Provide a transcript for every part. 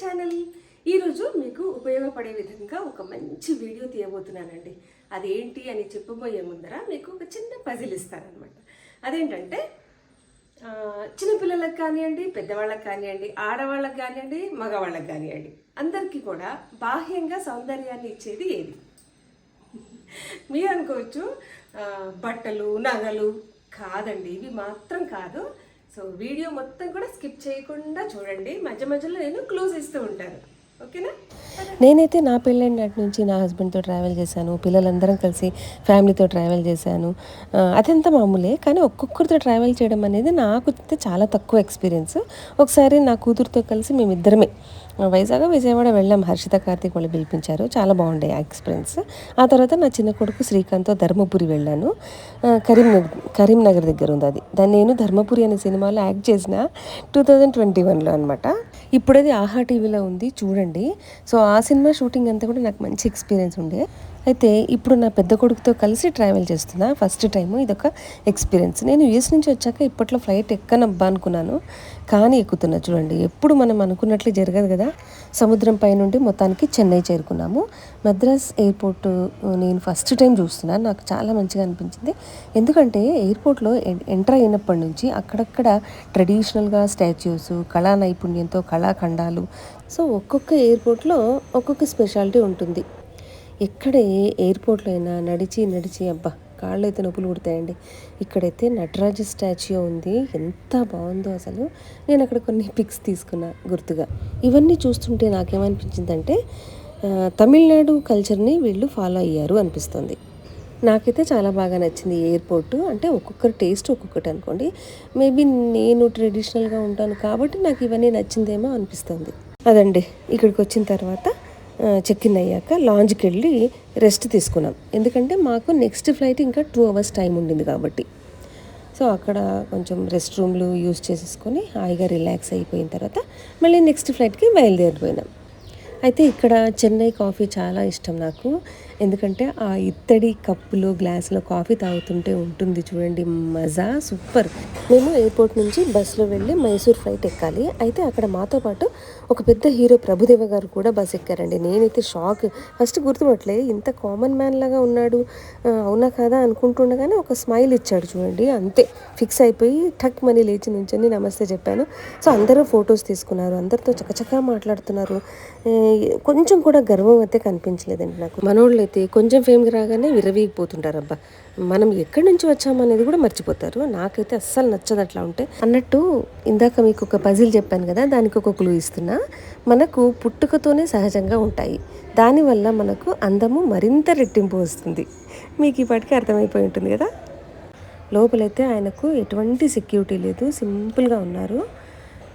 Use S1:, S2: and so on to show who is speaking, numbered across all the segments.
S1: Channel. ఈరోజు మీకు ఉపయోగపడే విధంగా ఒక మంచి వీడియో తీయబోతున్నానండి. అదేంటి అని చెప్పబోయే ముందర మీకు ఒక చిన్న పజిల్ ఇస్తారనమాట అదేంటంటే చిన్నపిల్లలకు కానివ్వండి పెద్దవాళ్ళకి కానివ్వండి ఆడవాళ్ళకి కానివ్వండి మగవాళ్ళకి కానివ్వండి అందరికీ కూడా బాహ్యంగా సౌందర్యాన్ని ఇచ్చేది ఏది? మీరు అనుకోవచ్చు బట్టలు నగలు కాదండి ఇవి మాత్రం కాదు. సో వీడియో మొత్తం కూడా స్కిప్ చేయకుండా చూడండి. మధ్య మధ్యలో నేను క్లోజ్ ఇస్తూ ఉంటాను. ఓకేనా?
S2: నేనైతే నా పెళ్ళైన నాటి నుంచి నా హస్బెండ్తో ట్రావెల్ చేశాను పిల్లలందరం కలిసి ఫ్యామిలీతో ట్రావెల్ చేశాను. అదంతా మామూలే కానీ ఒక్కొక్కరితో ట్రావెల్ చేయడం అనేది నాకు చాలా తక్కువ ఎక్స్పీరియన్స్. ఒకసారి నా కూతురుతో కలిసి మేమిద్దరమే వైజాగ్ విజయవాడ వెళ్ళాం. హర్షిత కార్తీక్ వాళ్ళు పిలిపించారు. చాలా బాగుండే ఆ ఎక్స్పీరియన్స్. ఆ తర్వాత నా చిన్న కొడుకు శ్రీకాంత్తో ధర్మపురి వెళ్ళాను. కరీంనగర్ కరీంనగర్ దగ్గర ఉంది అది. దాన్ని నేను ధర్మపురి అనే సినిమాలో యాక్ట్ చేసిన టూ థౌజండ్ ట్వంటీ వన్లో అనమాట ఇప్పుడు అది ఆహా టీవీలో ఉంది. చూడండి. సో ఆ సినిమా షూటింగ్ అంతా కూడా నాకు మంచి ఎక్స్పీరియన్స్ ఉండే. అయితే ఇప్పుడు నా పెద్ద కొడుకుతో కలిసి ట్రావెల్ చేస్తున్నా. ఫస్ట్ టైం ఇదొక ఎక్స్పీరియన్స్ నేను యూఎస్ నుంచి వచ్చాక ఇప్పట్లో ఫ్లైట్ ఎక్కనబ్బా అనుకున్నాను. కానీ ఎక్కుతున్నా చూడండి. ఎప్పుడు మనం అనుకున్నట్లు జరగదు కదా. సముద్రం పై నుండి మొత్తానికి చెన్నై చేరుకున్నాము. మద్రాస్ ఎయిర్పోర్ట్ నేను ఫస్ట్ టైం చూస్తున్నాను నాకు చాలా మంచిగా అనిపించింది. ఎందుకంటే ఎయిర్పోర్ట్లో ఎంటర్ అయినప్పటి నుంచి అక్కడక్కడ ట్రెడిషనల్గా స్టాచ్యూస్ కళా నైపుణ్యంతో కళాఖండాలు. సో ఒక్కొక్క ఎయిర్పోర్ట్లో ఒక్కొక్క స్పెషాలిటీ ఉంటుంది. ఎక్కడ ఏ ఎయిర్పోర్ట్లో అయినా నడిచి నడిచి అబ్బా కాళ్ళు అయితే నొప్పులు పుడతాయండి. ఇక్కడైతే నటరాజ స్టాచ్యూ ఉంది. ఎంత బాగుందో అసలు. నేను అక్కడ కొన్ని పిక్స్ తీసుకున్నా గుర్తుగా. ఇవన్నీ చూస్తుంటే నాకేమనిపించిందంటే తమిళనాడు కల్చర్ని వీళ్ళు ఫాలో అయ్యారు అనిపిస్తుంది. నాకైతే చాలా బాగా నచ్చింది ఎయిర్పోర్ట్. అంటే ఒక్కొక్కరి టేస్ట్ ఒక్కొక్కటి అనుకోండి. మేబీ నేను ట్రెడిషనల్గా ఉంటాను కాబట్టి నాకు ఇవన్నీ నచ్చిందేమో అనిపిస్తుంది. అదండి. ఇక్కడికి వచ్చిన తర్వాత చెక్ ఇన్ అయ్యాక లాంజ్కి వెళ్ళి రెస్ట్ తీసుకున్నాం. ఎందుకంటే మాకు నెక్స్ట్ ఫ్లైట్ ఇంకా టూ అవర్స్ టైం ఉండింది కాబట్టి. సో అక్కడ కొంచెం రెస్ట్ రూమ్లు యూజ్ చేసేసుకొని హాయిగా రిలాక్స్ అయిపోయిన తర్వాత మళ్ళీ నెక్స్ట్ ఫ్లైట్కి బయలుదేరిపోయినాం. అయితే ఇక్కడ చెన్నై కాఫీ చాలా ఇష్టం నాకు. ఎందుకంటే ఆ ఇత్తడి కప్పులో గ్లాసులో కాఫీ తాగుతుంటే ఉంటుంది చూడండి మజా సూపర్. మేము ఎయిర్పోర్ట్ నుంచి బస్సులో వెళ్ళి మైసూర్ ఫ్లైట్ ఎక్కాలి. అయితే అక్కడ మాతో పాటు ఒక పెద్ద హీరో ప్రభుదేవ గారు కూడా బస్ ఎక్కారండి. నేనైతే షాక్. ఫస్ట్ గుర్తుపట్టలే ఇంత కామన్ మ్యాన్ లాగా ఉన్నాడు. అవునా కాదా అనుకుంటుండగానే ఒక స్మైల్ ఇచ్చాడు చూడండి అంతే. ఫిక్స్ అయిపోయి టక్ మనీ లేచి నుంచొని నమస్తే చెప్పాను. సో అందరూ ఫొటోస్ తీసుకున్నారు. అందరితో చకచకా మాట్లాడుతున్నారు. కొంచెం కూడా గర్వం అయితే కనిపించలేదండి నాకు. మనోళ్ళు లేకపోతే కొంచెం ఫేమ్కి రాగానే విరవీగిపోతుంటారు అబ్బా మనం ఎక్కడి నుంచి వచ్చామనేది కూడా మర్చిపోతారు. నాకైతే అస్సలు నచ్చదు అట్లా ఉంటే. అన్నట్టు ఇందాక మీకు ఒక పజిల్ చెప్పాను కదా దానికి ఒక క్లూ ఇస్తున్నా. మనకు పుట్టుకతోనే సహజంగా ఉంటాయి. దానివల్ల మనకు అందము మరింత రెట్టింపు వస్తుంది. మీకు ఈ అర్థమైపోయి ఉంటుంది కదా? లోపలైతే ఆయనకు ఎటువంటి సెక్యూరిటీ లేదు. సింపుల్గా ఉన్నారు.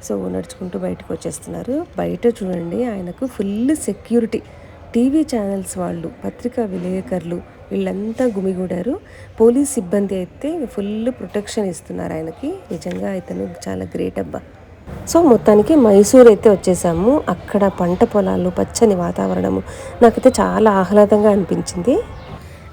S2: సో నడుచుకుంటూ బయటకు వచ్చేస్తున్నారు. బయట చూడండి ఆయనకు ఫుల్ సెక్యూరిటీ టీవీ ఛానల్స్ వాళ్ళు పత్రికా విలేకరులు వీళ్ళంతా గుమిగూడారు. పోలీస్ సిబ్బంది అయితే ఫుల్ ప్రొటెక్షన్ ఇస్తున్నారు ఆయనకి. నిజంగా ఇతను చాలా గ్రేట్ అబ్బా. సో మొత్తానికి మైసూర్ అయితే వచ్చేసాము. అక్కడ పంట పొలాలు పచ్చని వాతావరణము. నాకైతే చాలా ఆహ్లాదంగా అనిపించింది.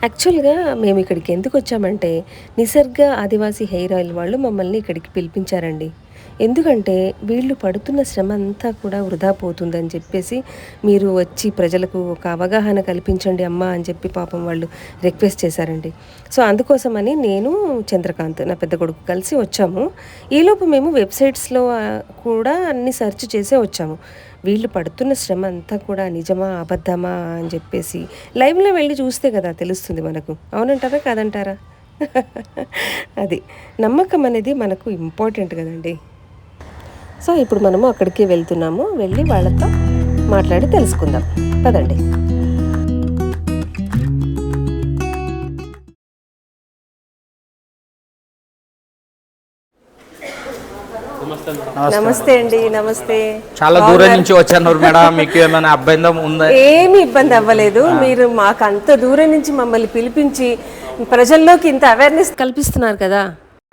S2: యాక్చువల్గా మేము ఇక్కడికి ఎందుకు వచ్చామంటే నిసర్గ ఆదివాసీ హెయిర్ ఆయిల్ వాళ్ళు మమ్మల్ని ఇక్కడికి పిలిపించారండి. ఎందుకంటే వీళ్ళు పడుతున్న శ్రమ అంతా కూడా వృధా పోతుందని చెప్పేసి మీరు వచ్చి ప్రజలకు ఒక అవగాహన కల్పించండి అమ్మా అని చెప్పి పాపం వాళ్ళు రిక్వెస్ట్ చేశారండి. సో అందుకోసమని నేను చంద్రకాంత్ నా పెద్ద కొడుకు కలిసి వచ్చాము. ఈలోపు మేము వెబ్సైట్స్లో కూడా అన్ని సెర్చ్ చేసే వచ్చాము. వీళ్ళు పడుతున్న శ్రమ అంతా కూడా నిజమా అబద్ధమా అని చెప్పేసి లైవ్లో వెళ్ళి చూస్తే కదా తెలుస్తుంది మనకు. అవునంటారా కాదంటారా? అది నమ్మకం అనేది మనకు ఇంపార్టెంట్ కదండి. సో ఇప్పుడు మనము అక్కడికి వెళ్తున్నాము. వెళ్ళి వాళ్ళతో మాట్లాడి తెలుసుకుందాం. పదండి. నమస్తే అండి నమస్తే.
S3: చాలా దూరం నుంచి వచ్చారు మేడం. మీకు ఏమైనా అభ్యంతరం ఉందా?
S1: ఏమి ఇబ్బంది అవ్వలేదు. మీరు మాకు అంత దూరం నుంచి మమ్మల్ని పిలిపించి ప్రజల్లోకి ఇంత అవేర్నెస్ కల్పిస్తున్నారు కదా.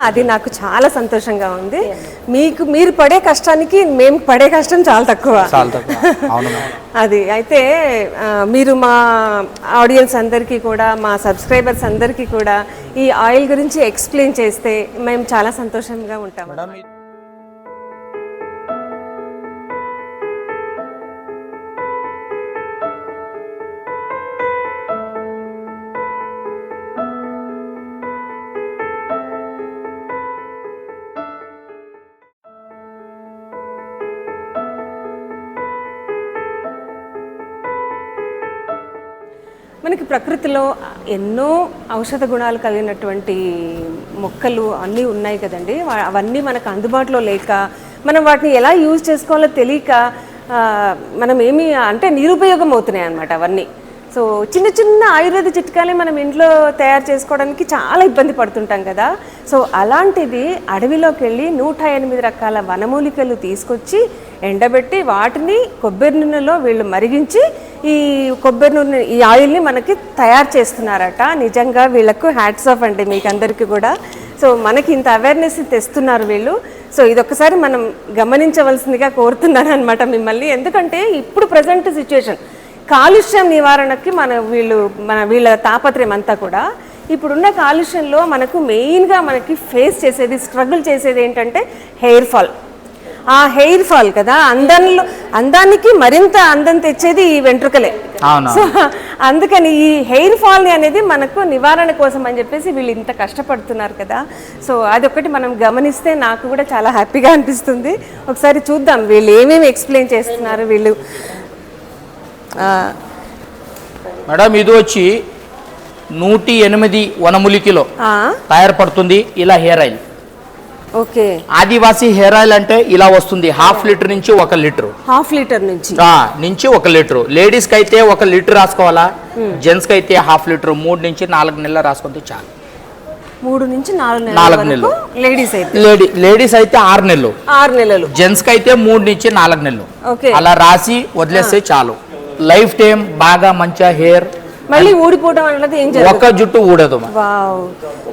S1: అది నాకు చాలా సంతోషంగా ఉంది. మీకు మీరు పడే కష్టానికి మేము పడే కష్టం చాలా తక్కువ. అది అయితే మీరు మా ఆడియన్స్ అందరికీ కూడా మా సబ్స్క్రైబర్స్ అందరికీ కూడా ఈ ఆయిల్ గురించి ఎక్స్ప్లెయిన్ చేస్తే మేము చాలా సంతోషంగా ఉంటాం. ప్రకృతిలో ఎన్నో ఔషధ గుణాలు కలిగినటువంటి మొక్కలు అన్నీ ఉన్నాయి కదండి. అవన్నీ మనకు అందుబాటులో లేక మనం వాటిని ఎలా యూజ్ చేసుకోవాలో తెలియక మనం ఏమి అంటే నిరుపయోగం అవుతున్నాయి అన్నమాట అవన్నీ. సో చిన్న చిన్న ఆయుర్వేద చిట్కాలే మనం ఇంట్లో తయారు చేసుకోవడానికి చాలా ఇబ్బంది పడుతుంటాం కదా. సో అలాంటిది అడవిలోకి వెళ్ళి నూట ఎనిమిది రకాల వనమూలికలు తీసుకొచ్చి ఎండబెట్టి వాటిని కొబ్బరి నూనెలో వీళ్ళు మరిగించి ఈ కొబ్బరి నూనె ఈ ఆయిల్ని మనకి తయారు చేస్తున్నారట. నిజంగా వీళ్ళకు హ్యాట్స్ ఆఫ్ అండి మీకు అందరికీ కూడా. సో మనకి ఇంత అవేర్నెస్ తెస్తున్నారు వీళ్ళు. సో ఇదొకసారి మనం గమనించవలసిందిగా కోరుతున్నాను అనమాట మిమ్మల్ని. ఎందుకంటే ఇప్పుడు ప్రజెంట్ సిచ్యుయేషన్ కాలుష్యం నివారణకి మన వీళ్ళు మన వీళ్ళ తాపత్రయం అంతా కూడా ఇప్పుడున్న కాలుష్యంలో మనకు మెయిన్గా మనకి ఫేస్ చేసేది స్ట్రగుల్ చేసేది ఏంటంటే హెయిర్ ఫాల్ ఆ హెయిర్ ఫాల్ కదా అందంలో అందానికి మరింత అందం తెచ్చేది ఈ వెంట్రుకలే. సో అందుకని ఈ హెయిర్ ఫాల్ అనేది మనకు నివారణ కోసం అని చెప్పేసి వీళ్ళు ఇంత కష్టపడుతున్నారు కదా. సో అదొకటి మనం గమనిస్తే నాకు కూడా చాలా హ్యాపీగా అనిపిస్తుంది. ఒకసారి చూద్దాం వీళ్ళు ఏమేమి ఎక్స్ప్లెయిన్ చేస్తున్నారు వీళ్ళు.
S3: మేడం ఇది వచ్చి నూటి ఎనిమిది వనములికిలో తయారుపడుతుంది ఇలా hair oil.
S1: Okay.
S3: Adivasi hair oil అంటే ఇలా వస్తుంది. హాఫ్ లీటర్ నుంచి ఒక లీటర్.
S1: హాఫ్ లీటర్ నుంచి.
S3: నుంచి ఒక లీటర్. లేడీస్కి అయితే ఒక లీటర్ రాసుకోవాలా? జెంట్స్కి అయితే హాఫ్ లీటర్. మూడు నుంచి నాలుగు నెలలు రాసుకుంటే చాలు.
S1: మూడు నుంచి నాలుగు నెలల
S3: నాలుగు
S1: వరకు
S3: నెలలు.
S1: లేడీస్ అయితే.
S3: లేడీ లేడీస్ అయితే ఆరు నెలలు.
S1: ఆరు నెలలు.
S3: జెంట్స్కి అయితే మూడు నుంచి నాలుగు నెలలు. అలా రాసి వదిలేస్తే చాలు. లైఫ్ టైం బాగా మంచిగా హెయిర్
S1: మళ్ళీ ఊడిపోవడం అనేది ఏం జరగదు.
S3: ఒక్క జుట్టు ఊడదు.
S1: వావ్.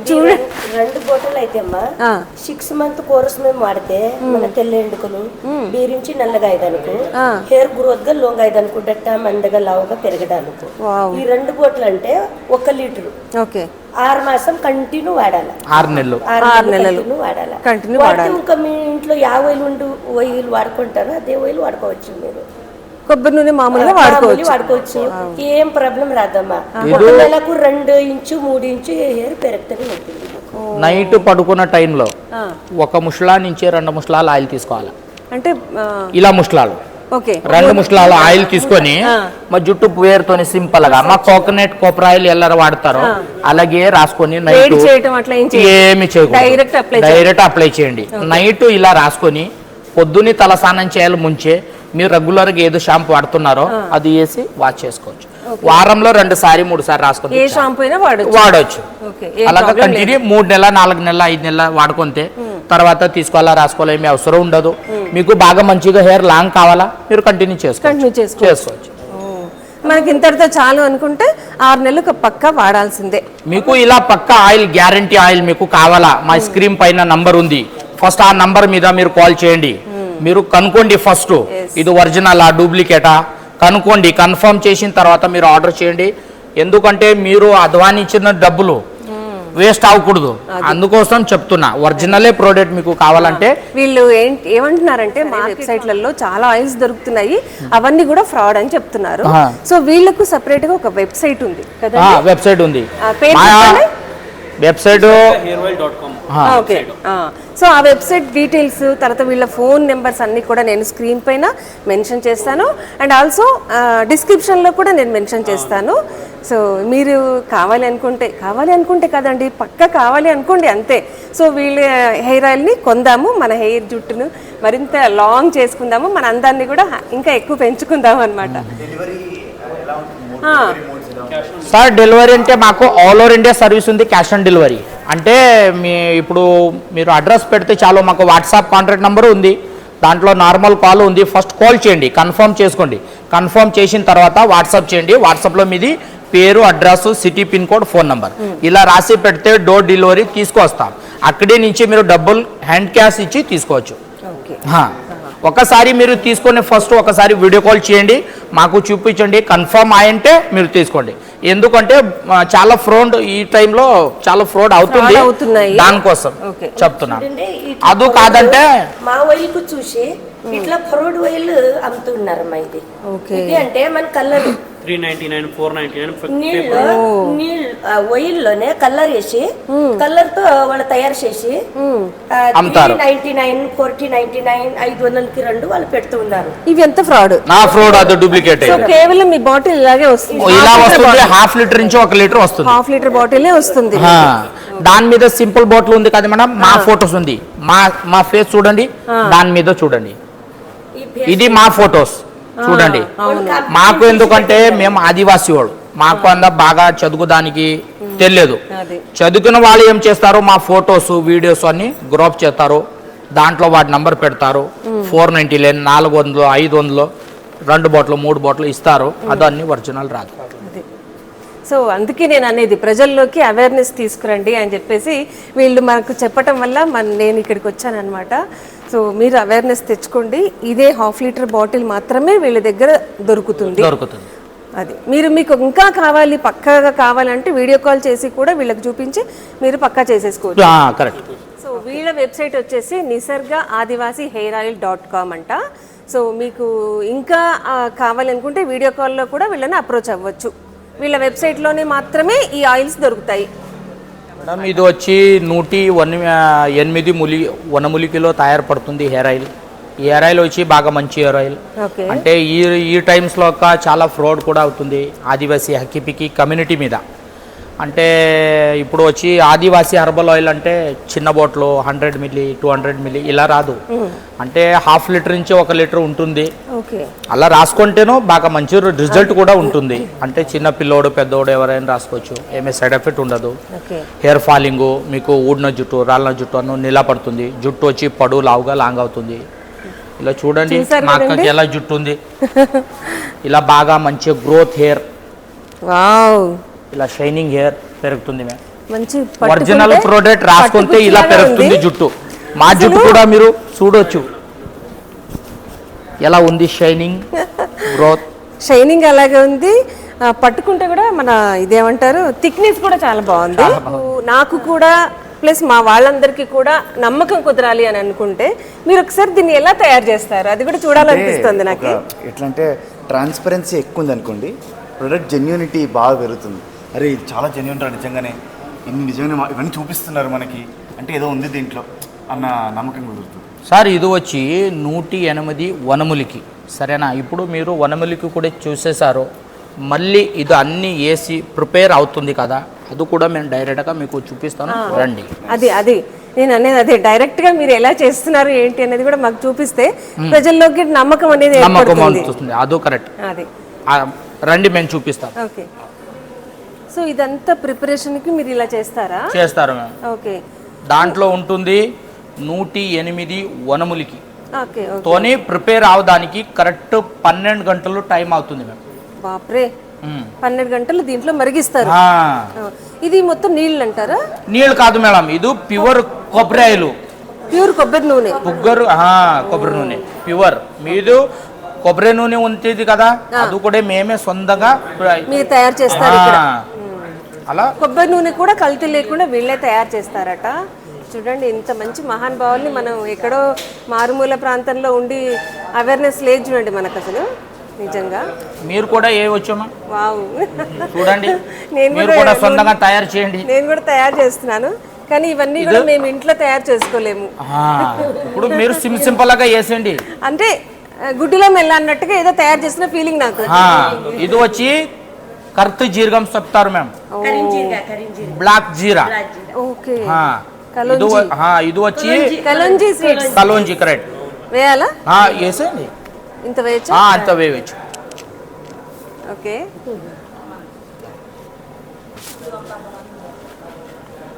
S1: చూడ.
S4: రెండు బోటలు అయితే అమ్మా
S1: ఆ.
S4: సిక్స్ మంత్ కోర్స్ మేము వాడితే మన తెల్ల ఎండుకలు బీరించి నల్లగా అయ్యడానికి
S1: ఆ.
S4: హెయిర్ గ్రోత్గా లోంగ్ అయ్యడానికి డట్ట మందగా లావుగా పెరగడానికి. ఈ రెండు బోటలు అంటే ఒక లీటరు.
S1: ఓకే.
S4: ఆరు మాసం కంటిన్యూ వాడాలి.
S3: ఆరు నెలలు.
S4: ఆరు నెలలు కంటిన్యూ వాడాలి. వాడితే
S1: వాడాలి.
S4: ఇంకా మీ ఇంట్లో యా ఆయిల్ ఉండు ఆయిల్ వాడుకుంటారో? అదే ఆయిల్ వాడుకోవచ్చు మీరు.
S1: కొబ్బరి నూనె మామూలుగా
S4: మామూలు
S1: వాడుకోవచ్చు.
S4: వాడుకోవచ్చు. ఏం ప్రాబ్లం రాదమ్మా. ఒక నెలకు రెండు ఇంచు మూడు ఇంచు హెయిర్ పెరుగుతూనే ఉంటుంది.
S3: నైట్ పడుకున్న టైంలో ఒక ముష్లా నుంచి రెండు ముష్లాలు ఆయిల్ తీసుకోవాలి?
S1: అంటే
S3: ఇలా ముష్లాలు
S1: ఓకే.
S3: రెండు ముష్లాలు ఆయిల్ తీసుకొని మా జుట్టు పేరుతోని సింపుల్గా. మా కోకోనట్ కొబ్బరి ఆయిల్ ఎల్లరు వాడతారో అలాగే రాసుకొని నైట్. ఏమి చేయకూడదు. డైరెక్ట్ అప్లై చేయండి. నైట్ ఇలా రాసుకొని పొద్దున్నే తలస్నానం చేయాలి ముంచే మీరు రెగ్యులర్గా ఏదో షాంపూ వాడుతున్నారో అది వేసి వాష్ చేసుకోవచ్చు. వారంలో రెండు సారి మూడు సారి
S1: వాడచ్చు.
S3: వాడవచ్చు అలాగా కంటిన్యూ మూడు నెలల నాలుగు నెలల ఐదు నెలల వాడుకుంటే తర్వాత తీసుకోవాలా రాసుకోవాలా ఏమి అవసరం ఉండదు. మీకు బాగా మంచిగా హెయిర్ లాంగ్ కావాలా మీరు కంటిన్యూ చేసుకోవచ్చు.
S1: కంటిన్యూ చేసుకోవచ్చు.
S3: చేసుకోవచ్చు.
S1: మనకి ఇంతటితో చాలు అనుకుంటే ఆరు నెలలకు పక్క వాడాల్సిందే.
S3: మీకు ఇలా పక్క ఆయిల్ గ్యారంటీ ఆయిల్ మీకు కావాలా? మా స్క్రీన్ పైన నంబర్ ఉంది. ఫస్ట్ ఆ నంబర్ మీద మీరు కాల్ చేయండి. మీరు కనుక్కోండి ఫస్ట్. ఇది ఒరిజినల్ ఆ డూప్లికేటా? కనుక్కోండి కన్ఫర్మ్ చేసిన తర్వాత మీరు ఆర్డర్ చేయండి. ఎందుకంటే మీరు అధ్వానించిన డబ్బులు వేస్ట్ అవ్వకూడదు. అందుకోసం చెప్తున్నా ఒరిజినలే ప్రోడక్ట్ మీకు కావాలంటే
S1: వీళ్ళు ఏంటి ఏమంటున్నారంటే మా వెబ్సైట్లలో చాలా ఆయిల్స్ దొరుకుతున్నాయి. అవన్నీ కూడా ఫ్రాడ్ అని చెప్తున్నారు. సో వీళ్ళకు సెపరేట్గా ఒక వెబ్సైట్ ఉంది. కదా
S3: వెబ్సైట్ ఉంది. వెబ్సైట్
S1: ఓకే సో ఆ వెబ్సైట్ డీటెయిల్స్ తర్వాత వీళ్ళ ఫోన్ నెంబర్స్ అన్ని కూడా నేను స్క్రీన్ పైన మెన్షన్ చేస్తాను. అండ్ ఆల్సో డిస్క్రిప్షన్లో కూడా నేను మెన్షన్ చేస్తాను. సో మీరు కావాలి అనుకుంటే కావాలి అనుకుంటే కదండి పక్క కావాలి అనుకోండి అంతే. సో వీళ్ళ హెయిర్ ఆయిల్ని కొందాము మన హెయిర్ జుట్టును మరింత లాంగ్ చేసుకుందాము మన అందాన్ని కూడా ఇంకా ఎక్కువ పెంచుకుందాం అనమాట
S3: సార్ డెలివరీ అంటే మాకు ఆల్ ఓవర్ ఇండియా సర్వీస్ ఉంది క్యాష్ ఆన్ డెలివరీ అంటే మీ ఇప్పుడు మీరు అడ్రస్ పెడితే చాలు మాకు వాట్సాప్ కాంటాక్ట్ నెంబర్ ఉంది. దాంట్లో నార్మల్ కాల్ ఉంది. ఫస్ట్ కాల్ చేయండి కన్ఫర్మ్ చేసుకోండి. కన్ఫర్మ్ చేసిన తర్వాత వాట్సాప్ చేయండి. వాట్సాప్లో మీది పేరు address city pin code phone number ఇలా రాసి పెడితే డోర్ డెలివరీ తీసుకొస్తాం. అక్కడే నుంచి మీరు డబ్బులు హ్యాండ్ క్యాష్ ఇచ్చి తీసుకోవచ్చు.
S1: ఓకే
S3: హా. ఒకసారి మీరు తీసుకొని ఫస్ట్ ఒకసారి వీడియో కాల్ చేయండి మాకు చూపించండి కన్ఫర్మ్ అయ్యంటే మీరు తీసుకోండి. ఎందుకంటే చాలా ఫ్రాడ్ ఈ టైంలో చాలా ఫ్రాడ్ అవుతుంది. దానికోసం
S1: Okay.
S3: చెప్తున్నా
S4: చూడండి, ఈ
S3: అదు కాదంటే
S4: మా వైపు చూసి ఇట్లా ఫ్రూట్ ఆయిల్ అమ్ముతున్నారమ్మా ఇది.
S1: ఓకే.
S4: ఇది అంటే మన colour
S5: three ninety nine four ninety nine
S4: నీళ్ళు ఆయిల్లోనే కలర్ వేసి కలర్తో వాళ్ళు తయారు చేసి. Ninety nine forty ninety nine ఐదు వందలకి రెండు వాళ్ళు పెడుతూ ఉన్నారు.
S1: ఇవి ఎంత ఫ్రాడ్?
S3: నా ఫ్రోడ్ అది డూప్లికేట్
S1: సో కేవలం మీ బాటిల్ ఇలాగే వస్తుంది.
S3: ఇలా వస్తుంది. హాఫ్ లీటర్ నుంచి ఒక లీటర్ వస్తుంది.
S1: హాఫ్ లీటర్ బాటిలే వస్తుంది.
S3: ఆ, దాని మీద సింపుల్ బాటిల్ ఉంది కదా మేడం? మా ఫొటోస్ ఉంది. మా మా ఫేస్ చూడండి. దాని మీద చూడండి. ఇది మా ఫొటోస్. చూడండి. మాకు ఎందుకంటే మేము ఆదివాసీ వాళ్ళు మాకు అంత బాగా చదువుదానికి తెలియదు.
S1: అదే.
S3: చదువుకున్న వాళ్ళు ఏం చేస్తారు? మా ఫొటోస్ వీడియోస్ అన్ని గ్రోప్ చేస్తారు. దాంట్లో వాటి నంబర్ పెడతారు. ఫోర్ నైంటీ లేని నాలుగు వందలు ఐదు వందలు రెండు బాటిల్ మూడు బాటిల్ ఇస్తారు. అది అన్ని ఒరిజినల్ రాదు.
S1: అదే సో అందుకే నేను అనేది ప్రజల్లోకి అవేర్నెస్ తీసుకురండి అని చెప్పేసి వీళ్ళు మనకు చెప్పటం వల్ల మన నేను ఇక్కడికి వచ్చానన్నమాట. సో మీరు అవేర్నెస్ తెచ్చుకోండి. ఇదే హాఫ్ లీటర్ బాటిల్ మాత్రమే వీళ్ళ దగ్గర దొరుకుతుంది.
S3: దొరుకుతుంది.
S1: అది. మీరు మీకు ఇంకా కావాలి పక్కాగా కావాలంటే వీడియో కాల్ చేసి కూడా వీళ్ళకి చూపించి మీరు పక్కా చేసేసుకోవచ్చు.
S3: కరెక్ట్
S1: సో వీళ్ళ వెబ్సైట్ వచ్చేసి Nisarga Adivasi hair oil dot com అంట. సో మీకు ఇంకా కావాలనుకుంటే వీడియో కాల్లో కూడా వీళ్ళని అప్రోచ్ అవ్వచ్చు. వీళ్ళ వెబ్సైట్లోనే మాత్రమే ఈ ఆయిల్స్ దొరుకుతాయి.
S3: మేడం ఇది వచ్చి నూటి వన్ ఎనిమిది ములి వనములికిలో తయారుపడుతుంది హెయిర్ ఆయిల్. ఈ హెయిర్ ఆయిల్ వచ్చి బాగా మంచి హెయిర్ ఆయిల్. అంటే ఈ ఈ టైమ్స్లో ఒక చాలా ఫ్రాడ్ కూడా అవుతుంది ఆదివాసీ హక్కిపికి కమ్యూనిటీ మీద. అంటే ఇప్పుడు వచ్చి ఆదివాసీ హర్బల్ ఆయిల్ అంటే చిన్న bottle hundred milli two hundred milli ఇలా రాదు. అంటే హాఫ్ లీటర్ నుంచి ఒక లీటర్ ఉంటుంది. అలా రాసుకుంటేనో బాగా మంచి రిజల్ట్ కూడా ఉంటుంది. అంటే చిన్న పిల్లోడు పెద్దోడు ఎవరైనా రాసుకోవచ్చు. ఏమీ సైడ్ ఎఫెక్ట్ ఉండదు. హెయిర్ ఫాలింగ్ మీకు ఊడిన జుట్టు రాళ్ళ జుట్టు అన్న నిలా పడుతుంది. జుట్టు వచ్చి పడు లావుగా లాంగ్ అవుతుంది. ఇలా చూడండి
S1: చూసారు
S3: మా అక్కకి ఎలా జుట్టు ఉంది. ఇలా బాగా మంచి గ్రోత్ హెయిర్
S1: వావ్.
S3: ఇలా షైనింగ్ హెయిర్ పెరుగుతుంది మ్యామ్.
S1: మంచి
S3: ఒరిజినల్ ప్రోడక్ట్ రాసుకుంటే ఇలా పెరుగుతుంది
S1: ఉంది.
S3: జుట్టు. మా జుట్టు కూడా మీరు చూడొచ్చు. ఎలా ఉంది షైనింగ్ గ్రోత్?
S1: షైనింగ్ అలాగే ఉంది. పట్టుకుంటే కూడా మన ఇదేమంటారు థిక్నెస్ కూడా చాలా బాగుంది. నాకు కూడా ప్లస్ మా వాళ్ళందరికీ కూడా నమ్మకం కుదరాలి అని అనుకుంటే మీరు ఒకసారి దీన్ని ఎలా తయారు చేస్తారు? అది కూడా చూడాలనిపిస్తుంది నాకు
S6: ఒక- ఎట్లా అంటే ట్రాన్స్పరెన్సీ ఎక్కువ ఉంది అనుకోండి ప్రొడక్ట్ జెన్యూనిటీ బాగా పెరుగుతుంది. అరే ఇది చాలా జెన్యూన్ రా నిజంగానే. ఇన్ని నిజంగానే ఇవన్నీ చూపిస్తున్నారు మనకి. అంటే ఏదో ఉంది దీంట్లో. అన్న నమ్మకం కుదురుతుంది.
S3: సార్ ఇది వచ్చి నూటి ఎనిమిది వనములికి. సరేనా? ఇప్పుడు మీరు వనములికి కూడా చూసేశారు. మళ్ళీ ఇది అన్ని వేసి ప్రిపేర్ అవుతుంది కదా? అది కూడా మేము డైరెక్ట్గా మీకు చూపిస్తాను. రండి.
S1: అది అది. నేను అనేది అదే. డైరెక్ట్గా మీరు ఎలా చేస్తున్నారు ఏంటి అనేది కూడా మాకు చూపిస్తే ప్రజల్లోకి నమ్మకం అనేది
S3: నమ్మకం అదో కరెక్ట్.
S1: అది.
S3: రండి మేము చూపిస్తాం.
S1: ఓకే. సో ఇదంతా ప్రిపరేషన్కి మీరు ఇలా చేస్తారా?
S3: చేస్తారు మేము
S1: ఓకే.
S3: దాంట్లో ఉంటుంది నూటి ఎనిమిది వనములికి. తోని ప్రిపేర్ అవడానికి కరెక్ట్ పన్నెండు గంటలు టైం అవుతుంది మేము
S1: బాప్రే. పన్నెండు గంటలు దీంట్లో మరిగిస్తారు. ఇది మొత్తం నీళ్ళు అంటారా?
S3: నీళ్ళు కాదు మేడం ఇది ప్యూర్ కొబ్బరి ఆయిల్.
S1: ప్యూర్ కొబ్బరి నూనె.
S3: బుగ్గరు కొబ్బరి నూనె. ప్యూర్. మీదు కొబ్బరి నూనె ఉంటుంది కదా అది కూడా మేమే సొంతంగా
S1: మీరు తయారు చేస్తారు
S3: అలా
S1: కొబ్బరి నూనె కూడా కల్తీ లేకుండా వీళ్ళే తయారు చేస్తారట. చూడండి ఇంత మంచి మహానుభావుల్ని మనం ఎక్కడో మారుమూల ప్రాంతంలో ఉండి అవేర్నెస్ లేదు చూడండి మనకు అసలు నిజంగా.
S3: మీరు కూడా ఏ వచ్చామా?
S1: వావ్.
S3: చూడండి
S1: నేను కూడా
S3: సొంతంగా తయారు చేయండి.
S1: నేను కూడా తయారు చేస్తున్నాను. కానీ ఇవన్నీ కూడా మేము ఇంట్లో తయారు చేసుకోలేము.
S3: ఇప్పుడు మీరు సింపుల్గా వేసేయండి
S1: అంటే గుడ్డిలో మెల్ల అన్నట్టుగా ఏదో తయారు చేసిన ఫీలింగ్ నాకు.
S3: ఇది వచ్చి కర్త జీరగం చెప్తారు
S4: కరింజీరిగా
S3: బ్లాక్ జీరా.
S1: ఓకే.
S3: ఇది వచ్చి
S1: కలంజీ. స్వీట్స్
S3: కలోంజీ. కరెక్ట్
S1: వేయాలా?
S3: వేసేయండి.
S1: ఇంత వేయచ్చా?
S3: ఆ, అంత వేయచ్చు.
S1: ఓకే.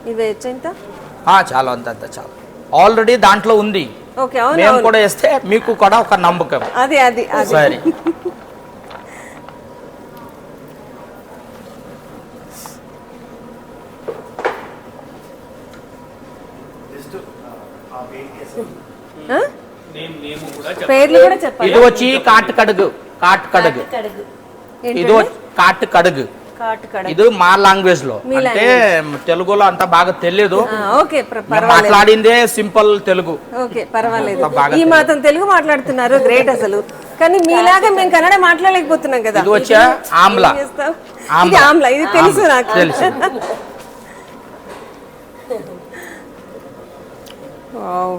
S1: ఇది వేయచ్చా ఇంత?
S3: ఆ, చాలా అంత అంత చాలా. ఆల్రెడీ దాంట్లో ఉంది.
S1: ఓకే అవును
S3: మేము కూడా వేస్తే మీకు కూడా ఒక నమ్మకం.
S1: అది అది అది.
S3: సరే.
S1: పేర్లు కూడా చెప్పాలి?
S3: ఇది వచ్చి కాట్ కడుగు కాట్ కడుగు ఇది కాట్ కడుగు ఇది మా లాంగ్వేజ్లో. అంటే తెలుగులో అంత బాగా తెలియదు
S1: ఆ, ఓకే ప్ర-
S3: మేము
S1: పర్వాలేదు.
S3: మాట్లాడిందే సింపుల్ తెలుగు.
S1: ఓకే పర్వాలేదు.
S3: బాగా
S1: ఈ మాత్రం తెలుగు మాట్లాడుతున్నారు గ్రేట్ అసలు. కానీ మీలాగా మేము కన్నడ మాట్లాడలేకపోతున్నాం కదా.
S3: ఇది వచ్చా? ఆమ్లా?
S1: ఇది.
S3: ఆమ్లా.
S1: ఇది తెలుసు నాకు.
S3: తెలుసు.
S1: వావ్.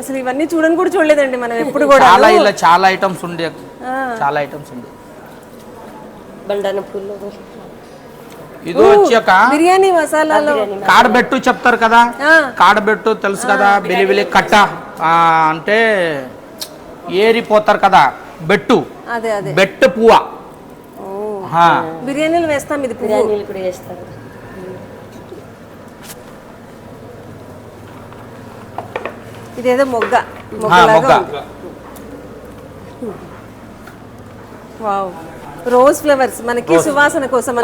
S1: అసలు ఇవన్నీ చూడని కూడా చూడలేదండి మనం ఎప్పుడు కూడా
S3: చాలా ఇలా చాలా ఐటమ్స్ ఉండే. చాలా ఐటమ్స్ ఉంది
S4: బండాన పూలు.
S3: ఇది వచ్చాక
S1: బిర్యానీ మసాలాలో.
S3: కాడబెట్టు చెప్తారు కదా?
S1: ఆ.
S3: కాడబెట్టు తెలుసు కదా? బిలిబిలి కట్ట. ఆ, అంటే ఏరిపోతారు కదా? బెట్టు.
S1: అదే అదే.
S3: బెట్టు పువ్వ.
S1: ఓ.
S3: ఆ.
S1: బిర్యానీలు వేస్తాం ఇది పువ్వు.
S4: బిర్యానీలు కూడా వేస్తారు.
S1: ఇదేదో మొగ్గ.
S3: మొగ్గ.
S1: వావ్. రోజ్ ఫ్లవర్స్ మనకి సువాసన కోసం.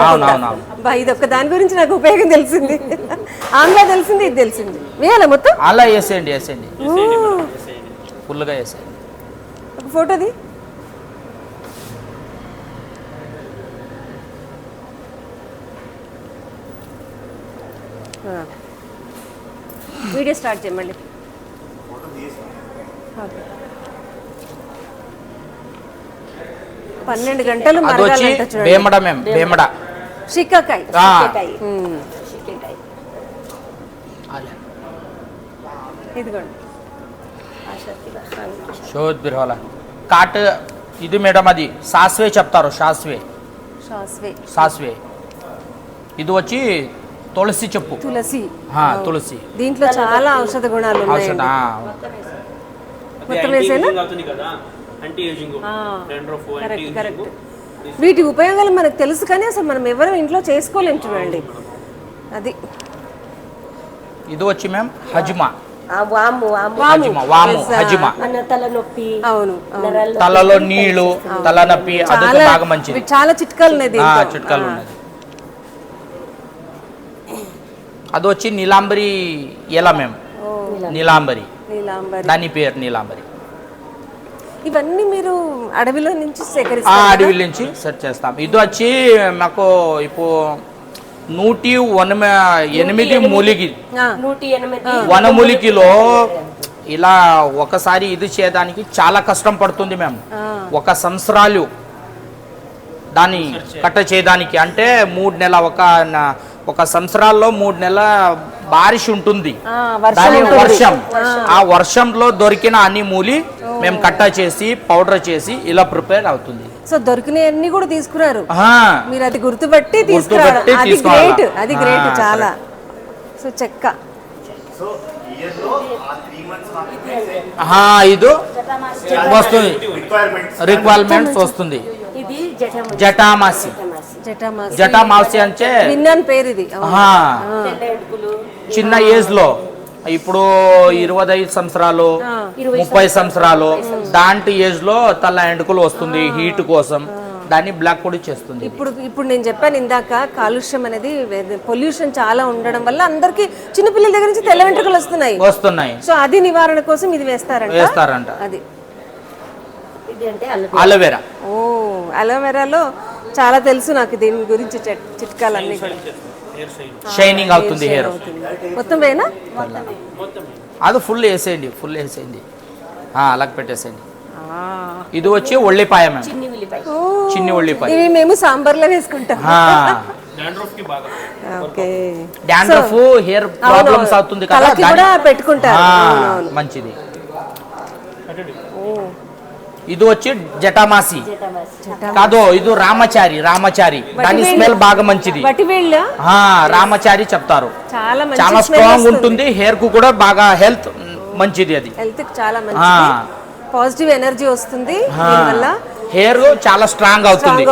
S1: బా ఇది ఒక్క దాని గురించి నాకు ఉపయోగం తెలిసింది. ఆంధ్ర తెలిసింది ఇది తెలిసింది. వేయాలా మొత్తం?
S3: అలా వేసేయండి వేసేయండి ఫుల్గా వేసేయండి
S1: ఒక ఫోటోది. వీడియో స్టార్ట్ చేయమండి. పన్నెండు గంటలు
S3: అది వచ్చి
S1: మరగాలంట చూడండి.
S3: వేమడ మేము. వేమడ.
S1: ఇదిగోండి.
S3: శోధ్ బిర్హోలా కాట్ ఇది మేడం అది. సాస్వే చెప్తారు సాస్వే
S1: సాస్వే
S3: సాస్వే ఇది వచ్చి తులసి చెప్పు.
S1: తులసి.
S3: ఆ, తులసి.
S1: దీంట్లో చాలా ఔషధ గుణాలు
S3: ఔషధ
S1: వేసేనా? కరెక్ట్ కరెక్ట్ వీటి ఉపయోగాలు మనకు తెలుసు కానీ అసలు మనం ఎవరు ఇంట్లో చేసుకోలేం చూడండి. అది.
S3: ఇది వచ్చి మేము హజ్మా.
S4: వాము వాము.
S3: హజ్మా
S4: తలనొప్పి
S1: అవును
S3: తలలో నీళ్ళు తలనొప్పి బాగా మంచిది.
S1: చాలా చిట్కాలు ఉన్నాయి.
S3: చిట్కాలు
S1: ఆ.
S3: ఉన్నది అది వచ్చి నీలాంబరి ఎలా మేము నీలాంబరి.
S1: నీలాంబరి.
S3: దాని పేరు నీలాంబరి.
S1: ఇవన్నీ మీరు అడవిలో నుంచి సేకరిస్తారు
S3: అడవి నుంచి సెట్ చేస్తాం. ఇది వచ్చి మాకు ఇప్పుడు నూటి వనమ ఎనిమిది మూలికి వనమూలికిలో ఇలా ఒకసారి ఇది చేయడానికి చాలా కష్టం పడుతుంది మేము. ఒక సంవత్సరాలు దాన్ని కట్ట చేయడానికి. అంటే మూడు నెల ఒక ఒక సంవత్సరాల్లో మూడు నెలల బారిష్ ఉంటుంది.
S1: ఆ, వర్షం
S3: దాని
S1: ఉంటుంది.
S3: వర్షం. ఆ. వర్షంలో దొరికిన అన్ని మూలి మేము కట్ట చేసి పౌడర్ చేసి ఇలా ప్రిపేర్ అవుతుంది.
S1: సో దొరికినవన్నీ కూడా తీసుకున్నారు
S3: ఆ,
S1: మీరు అది గుర్తుపట్టి తీసుకురావడం అది? గ్రేట్ అది గ్రేట్
S3: ఆ,
S1: చాలా. సో చెక్క.
S3: ఆ, ఇది వస్తుంది.
S6: రిక్వైర్మెంట్స్
S3: రిక్వైర్మెంట్స్ వస్తుంది. జటామాసి
S1: జటామాసి.
S3: అంటే
S1: విన్నాను పేరు ఇది
S3: చిన్న ఏజ్లో ఇప్పుడు ఇరవై ఐదు సంవత్సరాలు. ముప్పై సంవత్సరాలు. దాంటి ఏజ్లో తల ఎండుకలు వస్తుంది హీట్ కోసం. దాన్ని బ్లాక్ కూడా చేస్తుంది.
S1: ఇప్పుడు ఇప్పుడు నేను చెప్పాను ఇందాక కాలుష్యం అనేది పొల్యూషన్ చాలా ఉండడం వల్ల అందరికి చిన్నపిల్లల దగ్గర నుంచి తెల్ల వెంట్రుకలు వస్తున్నాయి.
S3: వస్తున్నాయి.
S1: సో అది నివారణ కోసం ఇది వేస్తారంట?
S3: వేస్తారంట.
S1: అది.
S4: ఇది అంటే అల్లం
S3: అలోవెరా.
S1: ఓ అలోవెరాలో చాలా తెలుసు నాకు దీని గురించి చిట్- చిట్కాలన్నీ కూడా.
S3: షైనింగ్ అవుతుంది హెయిర్
S1: మొత్తం వేనా
S3: అది ఫుల్ వేసేయండి ఫుల్ వేసేయండి. ఆ, అలా పెట్టేసేయండి.
S1: ఆ.
S3: ఇది వచ్చి ఒళ్ళిపాయ మేము
S4: చిన్ని ఉల్లిపాయ.
S3: ఉల్లిపాయ
S1: ఇవి మేము సాంబార్లో వేసుకుంటాం.
S5: డాండ్రఫ్కి బాగా
S1: ఓకే.
S3: డాండ్రఫ్ హెయిర్ ప్రాబ్లమ్స్ అవుతుంది కదా
S1: పెట్టుకుంటారు. అవునవును.
S3: మంచిది. ఇది వచ్చి జటామాసి. కాదు ఇది రామచారి రామచారి. దాని స్మెల్ బాగా మంచిది. రామచారి చెప్తారు.
S1: చాలా మంచి
S3: చాలా
S1: smell
S3: స్ట్రాంగ్. ఉంటుంది. హెయిర్కు కూడా బాగా హెల్త్ మంచిది అది.
S1: హెల్త్కి చాలా మంచిది. పాజిటివ్ ఎనర్జీ వస్తుంది
S3: హెయిర్ చాలా స్ట్రాంగ్ అవుతుంది.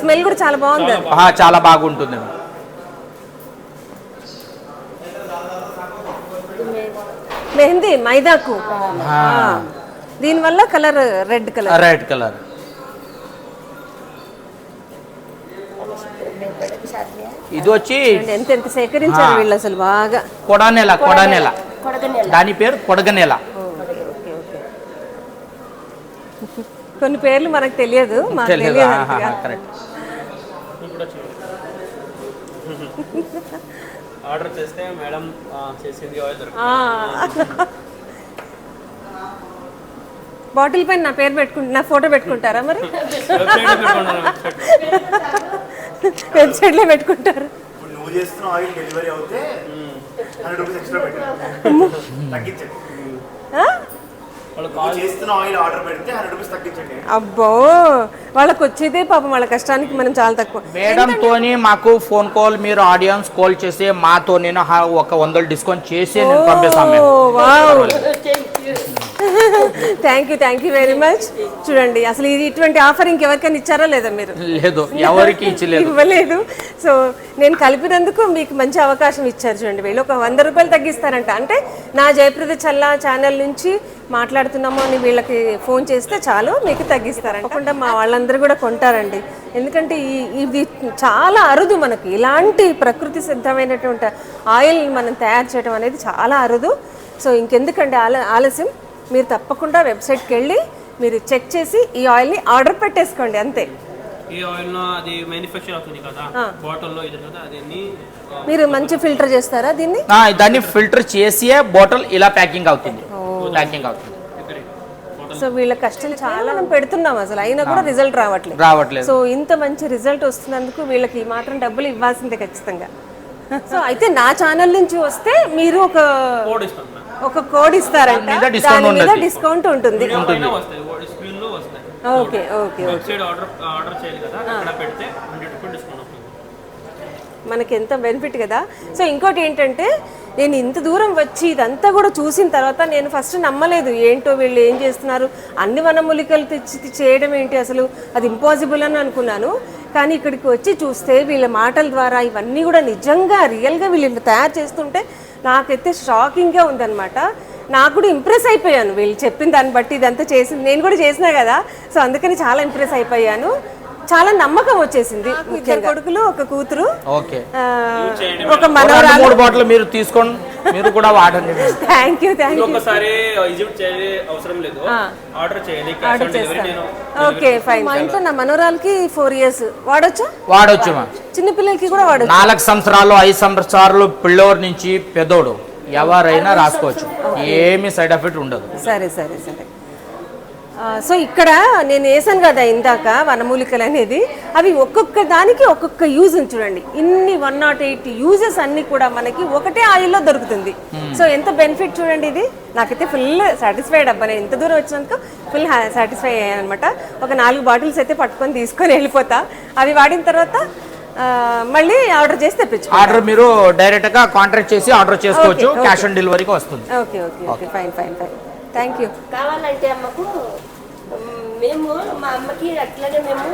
S1: స్మెల్ కూడా చాలా బాగుంది.
S3: చాలా బాగుంటుంది.
S1: మెహందీ మైదాకు. దీనివల్ల colour red colour.
S3: Red colour. ఇది వచ్చి
S1: ఎంత ఎంత సేకరించారు వీళ్ళు అసలు బాగా.
S3: కొడనెల కొడనెల
S4: కొడగనేల
S3: దాని పేరు కొడగనెల
S1: కొన్ని పేర్లు మనకు తెలియదు మాకు
S3: తెలియదు
S1: తెలియదు అంతగా.
S3: కరెక్ట్
S5: నువ్వు కూడా చూడు ఆర్డర్ చేస్తే మేడం చేసింది ఆయిల్ దొరుకుతుంది
S1: ఆ. బాటిల్ పైన నా పేరు పెట్టుకుంటు నా ఫోటో పెట్టుకుంటారా మరి?
S5: వెబ్సైట్ పెట్టుకున్నాను వెబ్సైట్
S1: వెబ్సైట్లో పెట్టుకుంటారు.
S6: ఇప్పుడు నువ్వు చేస్తున్న ఆయిల్ డెలివరీ
S1: అబ్బో వాళ్ళకి వచ్చేదే పాపం వాళ్ళ కష్టానికి మనం చాలా తక్కువ.
S3: మేడంతోని మాకు ఫోన్ కాల్ మీరు ఆడియన్స్ కాల్ చేసి మాతో నేను ఒక వందలు డిస్కౌంట్ చేసి నేను
S1: thank you thank you very much చూడండి అసలు ఇది ఇటువంటి ఆఫర్ ఇంకెవరికైనా ఇచ్చారా లేదా మీరు?
S3: లేదు ఎవరికి ఇచ్చలేదు.
S1: ఇవ్వలేదు. సో నేను కలిపినందుకు మీకు మంచి అవకాశం ఇచ్చారు చూడండి. వీళ్ళు ఒక వంద రూపాయలు తగ్గిస్తారంట. అంటే నా జయప్రద చల్లా ఛానల్ నుంచి మాట్లాడుతున్నాము అని వీళ్ళకి ఫోన్ చేస్తే చాలు మీకు తగ్గిస్తారంట. కాకుండా మా వాళ్ళందరూ కూడా కొంటారండి. ఎందుకంటే ఈ ఇది చాలా అరుదు మనకి. ఇలాంటి ప్రకృతి సిద్ధమైనటువంటి ఆయిల్ మనం తయారు చేయడం అనేది చాలా అరుదు. సో ఇంకెందుకండి ఆల ఆలస్యం. మీరు తప్పకుండా వెబ్సైట్కి వెళ్ళి మీరు చెక్ చేసి ఈ ఆయిల్ని ఆర్డర్ పెట్టేసుకోండి అంతే.
S5: ఈ ఆయిల్ అది మ్యానుఫ్యాక్చర్ అవుతుంది కదా బాటిల్లో ఇది కదా
S1: మీరు మంచి ఫిల్టర్ చేస్తారా దీన్ని?
S3: ఆ, దాన్ని ఫిల్టర్ చేసి బాటిల్ ఇలా ప్యాకింగ్ అవుతుంది. ప్యాకింగ్ అవుతుంది.
S1: సో వీళ్ళ కష్టం చాలా మనం పెడుతున్నాం అసలు. అయినా కూడా రిజల్ట్ రావట్లేదు.
S3: రావట్లేదు.
S1: సో ఇంత మంచి రిజల్ట్ వస్తున్నందుకు వీళ్ళకి ఈ మాత్రం డబ్బులు ఇవ్వాల్సిందే ఖచ్చితంగా. సో అయితే నా ఛానల్ నుంచి వస్తే మీరు ఒక ఒక కోడ్ ఇస్తారంట. డిస్కౌంట్ ఉంటుంది. Okay okay
S5: website order order చేయాలి కదా అక్కడ పెడితే హండ్రెడ్ రూపీస్ డిస్కౌంట్
S1: మనకి ఎంత బెనిఫిట్ కదా. సో ఇంకోటి ఏంటంటే నేను ఇంత దూరం వచ్చి ఇదంతా కూడా చూసిన తర్వాత నేను ఫస్ట్ నమ్మలేదు ఏంటో వీళ్ళు ఏం చేస్తున్నారు. అన్ని వనమూలికలు తెచ్చి చేయడం ఏంటి అసలు? అది ఇంపాసిబుల్ అని అనుకున్నాను. కానీ ఇక్కడికి వచ్చి చూస్తే వీళ్ళ మాటల ద్వారా ఇవన్నీ కూడా నిజంగా రియల్గా వీళ్ళు తయారు చేస్తుంటే నాకైతే షాకింగ్గా ఉందన్నమాట. నాకు కూడా ఇంప్రెస్ అయిపోయాను. వీళ్ళు చెప్పిన దాన్ని బట్టి ఇదంతా చేసింది. నేను కూడా చేసినా కదా. సో అందుకని చాలా ఇంప్రెస్ అయిపోయాను. చాలా నమ్మకం వచ్చేసింది ఇద్దరు కొడుకులు ఒక కూతురు ఒక మనవరాలు.
S3: మూడు బాటిల్ మీరు తీసుకొని మీరు కూడా వాడండి.
S1: థ్యాంక్ యూ థ్యాంక్ యూ
S5: ఒక్కసారి ఎగ్జిబిట్ చేయాలి అవసరం లేదు. ఆర్డర్ చేయాలి డెలివరీ నేను
S1: ఓకే ఫైన్ మా ఇంట్లో నా మనవరాలకి ఫోర్ ఇయర్స్ వాడొచ్చా?
S3: వాడొచ్చు మా
S1: చిన్న పిల్లలకి కూడా వాడొచ్చు.
S3: నాలుగు సంవత్సరాలు ఐదు సంవత్సరాలు పిల్లోడు నుంచి పెద్దోడు. ఎవరైనా రాసుకోవచ్చు. ఏమి సైడ్ ఎఫెక్ట్ ఉండదు.
S1: సరే సరే సరే. సో ఇక్కడ నేను వేసాను కదా ఇందాక వనమూలికలు అనేది. అవి ఒక్కొక్క దానికి ఒక్కొక్క యూజ్ ఉంది చూడండి. ఇన్ని వన్ నాట్ ఎయిట్ యూజెస్ అన్ని కూడా మనకి ఒకటే ఆయిల్లో దొరుకుతుంది. సో ఎంత బెనిఫిట్ చూడండి ఇది? నాకైతే ఫుల్ సాటిస్ఫైడ్ అబ్బా నేను ఇంత దూరం వచ్చినందుకు ఫుల్ సాటిస్ఫై అయ్యాను అనమాట ఒక నాలుగు బాటిల్స్ అయితే పట్టుకొని తీసుకొని వెళ్ళిపోతా. అవి వాడిన తర్వాత మళ్ళీ ఆర్డర్ చేసి తెప్పించు
S3: ఆర్డర్ మీరు డైరెక్ట్గా కాంట్రాక్ట్ చేసి ఆర్డర్ చేసుకోవచ్చు. క్యాష్ ఆన్ డెలివరీకి వస్తుంది.
S1: Okay okay okay. Fine fine fine. Thank you
S4: కావాలంటే అమ్మకు మేము మా అమ్మకి అట్లనే మేము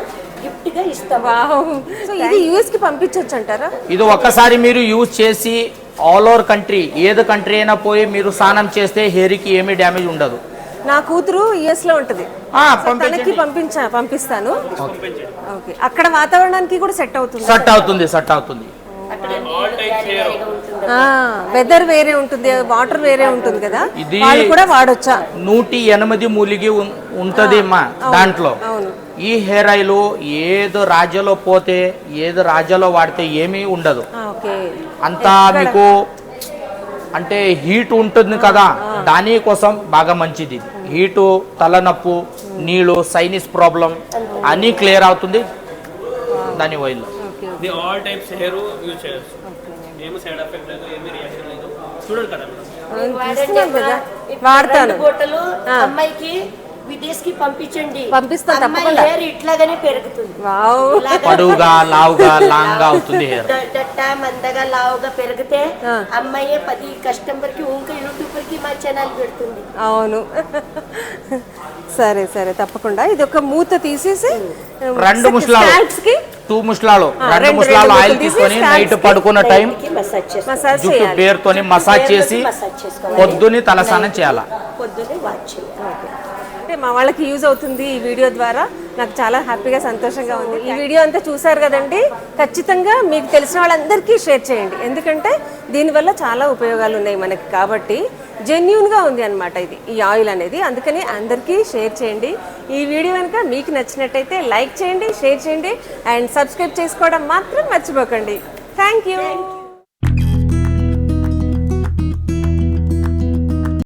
S4: గిఫ్ట్గా ఇస్తాం.
S1: వావ్. సో ఇది యూఎస్కి పంపించవచ్చు అంటారా?
S3: ఇది ఒక్కసారి మీరు యూజ్ చేసి ఆల్ ఓవర్ కంట్రీ ఏది కంట్రీ అయినా పోయి మీరు స్నానం చేస్తే హెయిర్కి ఏమీ డ్యామేజ్ ఉండదు.
S1: నా కూతురు యుఎస్లో ఉంటది.
S3: ఆ,
S1: సో
S3: పంపించండి.
S1: తనకి పంపించా పంపిస్తాను. ఓకే. అక్కడ వాతావరణానికి కూడా సెట్ అవుతుంది.
S3: సెట్ అవుతుంది సెట్ అవుతుంది.
S1: వెదర్ వేరే ఉంటుంది వాటర్ వేరే ఉంటుంది కదా?
S3: ఇది-
S1: వాళ్ళు కూడా వాడొచ్చా?
S3: నూటి ఎనిమిది మూలిగి ఉంటది మా దాంట్లో.
S1: అవును.
S3: ఈ హెయిర్ ఆయిల్ ఏదో రాజ్యలో పోతే ఏదో రాజ్యలో వాడితే ఏమీ ఉండదు. అంతా మీకు అంటే హీట్ ఉంటుంది కదా దానికోసం బాగా మంచిది. హీటు తలనొప్పు నీళ్ళు సైనిస్ ప్రాబ్లం అన్నీ క్లియర్ అవుతుంది. దాని ఆయిల్
S5: ఇది ఆల్ టైప్స్ హెయిర్ యూజ్ చేయొచ్చు. ఏమి సైడ్ ఎఫెక్ట్ లేదు ఏమి రియాక్షన్ లేదు. చూడండి కదా
S1: వాడతాను.
S4: బోటలు అమ్మాయికి విదేశ్ పంపించండి.
S1: పంపిస్తాను
S4: అమ్మాయి
S1: తప్పకుండా.
S4: హెయిర్ ఇట్లాగానే పెరుగుతుంది.
S1: వావ్.
S3: పొడువుగా లావుగా లాంగా అవుతుంది హెయిర్.
S4: ద- దట్ట మందగా లావుగా పెరిగితే అమ్మాయి పది కస్టమర్కి ఇంకా యూట్యూబర్కి మా ఛానల్ పెడుతుంది.
S1: అవును. సరే సరే తప్పకుండా. ఇది ఒక మూత తీసేసి
S3: రెండు ముసలాలు
S1: కి
S3: టూ ముసలాలు రెండు ముసలాలు ఆయిల్ తీసుకొని
S1: తీసి
S3: నైట్ పడుకున్న టైం జుట్టు పేరుతోని మసాజ్ చేసి
S4: మసాజ్ చేసుకోవాలి.
S3: పొద్దుని తలస్నానం చేయాలి?
S4: వాచ్
S1: మా వాళ్ళకి యూజ్ అవుతుంది ఈ వీడియో ద్వారా. నాకు చాలా హ్యాపీగా సంతోషంగా ఉంది. ఈ వీడియో అంతా చూసారు కదండి? ఖచ్చితంగా మీకు తెలిసిన వాళ్ళందరికీ షేర్ చేయండి. ఎందుకంటే దీనివల్ల చాలా ఉపయోగాలు ఉన్నాయి మనకి కాబట్టి. జెన్యున్గా ఉంది అనమాట ఇది ఈ ఆయిల్ అనేది. అందుకని అందరికీ షేర్ చేయండి. ఈ వీడియో కనుక మీకు నచ్చినట్టయితే లైక్ చేయండి షేర్ చేయండి. అండ్ సబ్స్క్రైబ్ చేసుకోవడం మాత్రం మర్చిపోకండి. Thank you